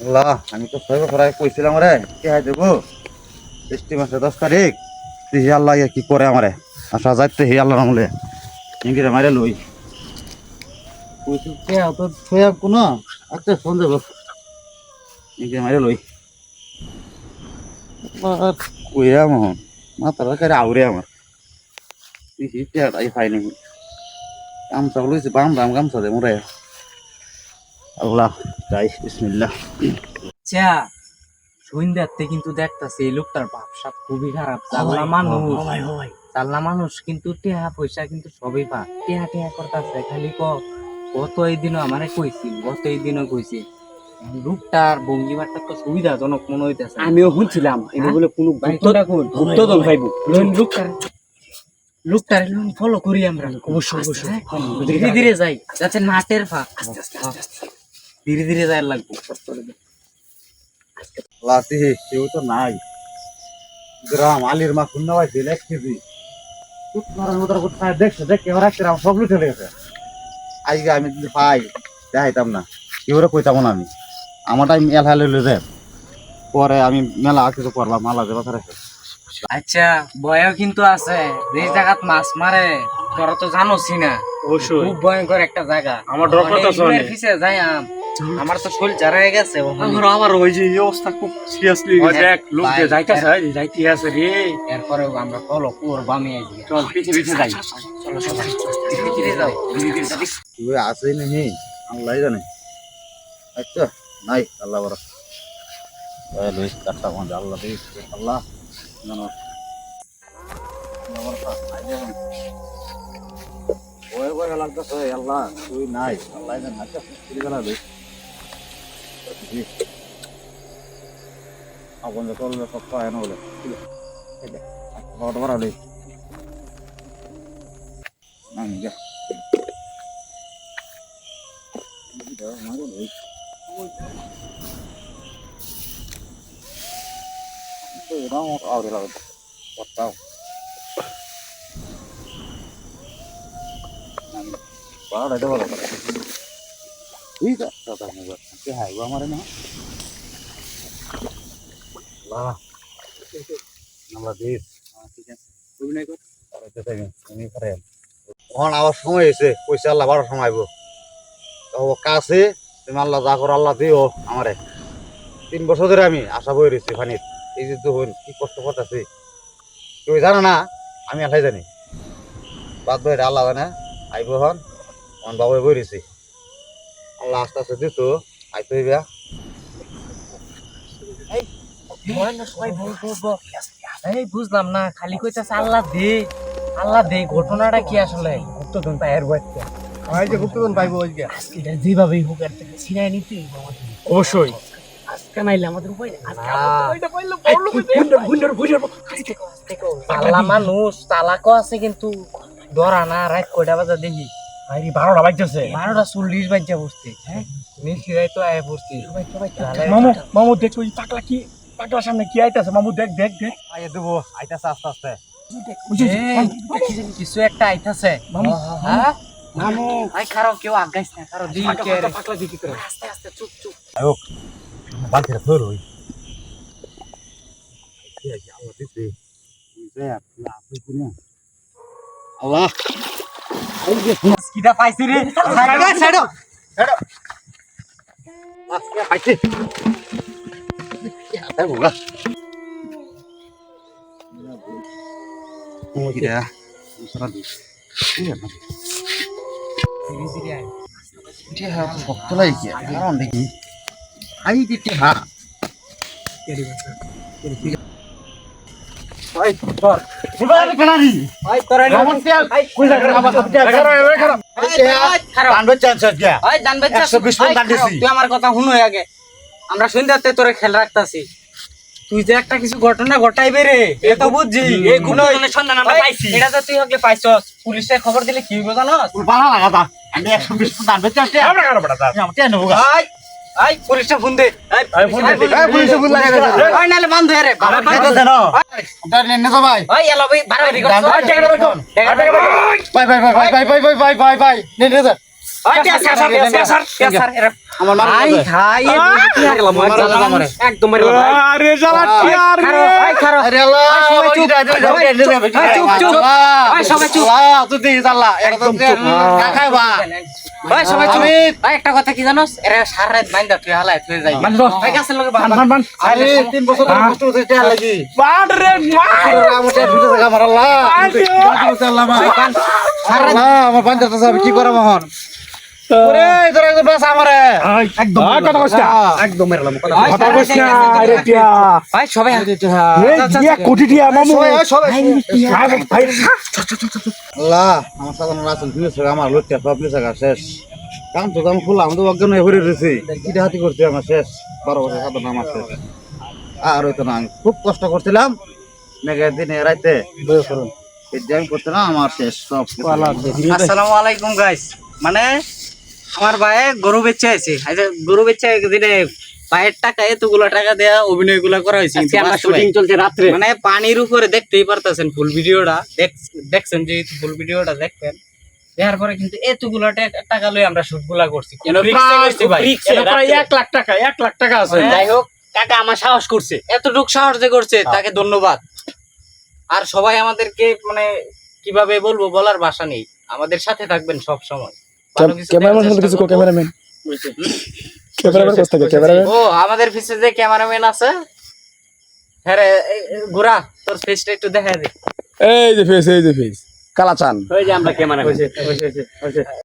আল্লাহ, আমি তো বছর আগে কইছিলাম রে, কে হাই দেবো বৃষ্টি মাসে দশ তারিখ তুই হি আল্লাহ কি করে আমারে? আসা যাইতে হি আল্লাহ ইঙ্গিরে মারে লই। কইছিল কে তো ছয় কোনো? আচ্ছা ফোন দেবো। ইঙ্গিরে মারে লই। কইয়া মোহন, মাথার কারে আউরে আমার। তুই হিটে আই পাই নাকি গামছা লইছে বাম দে আল্লাহ যাই বিসমিল্লাহ। চা সন্ধ্যাতে কিন্তু দেখতাছে এই লোকটার ভাবসাব খুবই খারাপ চাল্লা মানুষ। চাল্লা মানুষ কিন্তু টেহা পয়সা কিন্তু সবই পা টেহা টেহা করতেছে খালি ক গত এই দিনও আমারে কইছি গত এই দিনও কইছি। লোকটার ভঙ্গিমাটা তো সুবিধাজনক মনে হইতেছে। আমিও শুনছিলাম এটা বলে কোনো ভাই গুপ্ত কোনটা পাইব লোকটার লোকটার ফলো করি আমরা। অবশ্যই, অবশ্যই। হ্যাঁ? ধীরে ধীরে যাই যাতে নাটের ফা ধীরে ধীরে যাই লাগবো। লাতি কেউ তো নাই। গ্রাম আলির মা খুন্না ভাই দিলে এক কেজি। টুক মারার মতো কোথায় দেখছে দেখ কেউ রাখতে সব লুটে লেগেছে আজকে আমি যদি পাই দেখাইতাম না। কেউ কইতাম না আমি। আমারটাই মেল হালে লয়ে যায় পরে আমি মেলা কিছু করলাম মালা আচ্ছা বয়ও কিন্তু আছে। যে জায়গাত মাছ মারে তোরা তো জানোসই না। অবশ্যই। খুব ভয়ঙ্কর একটা জায়গা। আমার ডর করতেছে পিছে। আমার তো শরীর জারা হয়ে গেছে আমার আমার ওই যে অবস্থা খুব সিরিয়াসলি দেখ লোক যে যাইতাছে যাইতে আছে রে। এরপরে আমরা ফলো করব আমি আজকে চল পিছে পিছে যাই। চলো সবাই। ধীরে ধীরে যাও। ধীরে ধীরে যাও। তুই আছে নাকি? আল্লাহ জানে। আচ্ছা নাই আল্লাহ বড় লইস কাটটা মধ্যে আল্লাহ দিস আল্লাহ। জানো। ওই ওই লাগতেছে আল্লাহ। তুই নাই আল্লাহ জানে। আচ্ছা ফিরে গেলা Aku nggak tahu, তুই আমি এখন আবার সময় হয়েছে পয়সা আল্লাহ বারো সময় আইব তো কাছে তুমি আল্লাহ যা করো আল্লাহ দিও আমারে তিন বছর ধরে আমি আশা বই রয়েছি ফানির এই যে তো হইন কি কষ্ট করতেছি কেউ জানে না আমি আল্লাহ জানি বাদ বই আল্লাহ জানে আইব হন আমার বাবাই বই রয়েছি আল্লাহ আস্তে আস্তে দিত আইতে হইবা। এই বুঝলাম না খালি কইতাছে আল্লাহ দে আল্লাহ দে ঘটনাটা কি আসলে? গুপ্তধন পায়ের বাইতে এই যে গুপ্তধন পাইবো আজকে এটা যেভাবেই হোক আর থেকে ছিনাই নিতে অবশ্যই। আজকে নাইলে আমাদের উপায়। আজকে তালা মানুষ তালাকও আছে কিন্তু ধরা না রাত কয়টা বাজা দেখি। আইরি বারোটা বাজতেছে। বারোটা চল্লিশ বাজা বসছে হ্যাঁ? নিশ্চয় তো আয় বসছি। মামু মামু দেখ ওই পাগলা কি পাগলার সামনে কি আইতাছে? মামু দেখ দেখ দেখ। আইয়ে দেবো আইতাছে আস্তে আস্তে। কিছু একটা আইতাছে। মামু হ্যাঁ? মামু। আই খারাপ কেউ আগাইছ না কারও দিন কে রে। পাগলা দিকে করে। আস্তে আস্তে চুপ চুপ। আয়ো বালতিটা ধর ওই। আল্লাহ। কিটা পাইছি রে। ছাড়ো পাইছি শক্ত লাগে দেখি। আই দিতে হা। আমার কথা শুনো আগে। আমরা সন্ধ্যাতে তোরে খেল রাখতাছি। তুই যে একটা কিছু ঘটনা ঘটাইবে রে এ তো বুঝছি। এই গুণজনের সন্ধান আমরা পাইছি। এটা তো তুই হকলে পাইছস পুলিশে খবর দিলে কি হইব জানো বালা লাগাতা আমি 120 পয়েন্ট আনবে চান্স আছে আমরা কারও বড় আমি তে নেব আই আই পুলিশে ফোন দে আই ফোন দে, এই পুলিশে ফোন লাগাই দে ওই নালে বন্ধ হে রে বাবা ভাই জানো ওটা নিয়ে তো ভাই ওই এলো ভাই বাড়াবাড়ি কর। টাকাটা বের কর। ভাই ভাই ভাই ভাই ভাই ভাই ভাই ভাই ভাই নে নে একটা কথা কি জানোস? এরা সারা রাত বাইন্দা তুই হালাই তুই যাই। তিন বছর হ্যাঁ। কষ্ট করতে লাগি। বান রে মা আরে, আমার পাঞ্জাব কি করাম এখন? আমারে। ভাই ভাই আল্লাহ আমার লোকটা সব শেষ। কাম তো কাম খুললাম আমি তো অজ্ঞান হয়ে ঘুরে রয়েছি কিটা হাতি করছি আমার শেষ। বারো বছর সাধারণ আমার শেষ। আর হইতো না আমি খুব কষ্ট করছিলাম। মেঘের দিনে রাইতে। আমার শেষ সব। আসসালামু আলাইকুম গাইস মানে আমার ভাই গরু বেচে আছে। আচ্ছা গরু বেচে দিনে ভাইয়ের টাকা এতগুলো টাকা দেয়া অভিনয়গুলা করা হয়েছে চলছে রাত্রে। মানে পানির উপরে দেখতেই পারতেছেন ফুল ভিডিওটা। দেখ- দেখছেন যে ফুল ভিডিওটা দেখবেন। দেখার পরে কিন্তু এতগুলো টাকা- লই আমরা শুটগুলা করছি এক লাখ টাকা এক লাখ টাকা আছে। যাই হোক কাকা আমার সাহস করছে। এতটুক সাহস যে করছে তাকে ধন্যবাদ। আর সবাই আমাদেরকে মানে কীভাবে বলব বলার ভাষা নেই। আমাদের সাথে থাকবেন সব সময়। ক্যামেরাম্যান দেওয়ার কিছু ক্যামেরাম্যান। ক্যামেরাম্যান কোথা থেকে ক্যামেরাম্যান। ও আমাদের পিছে যে ক্যামেরাম্যান আছে হ্যাঁ রে, এই, এই, ঘোরা তোর ফেসটা একটু দেখা দে। এই যে ফেস এই যে ফেস কালাচান। ওই যে আমরা ক্যামেরাম্যান।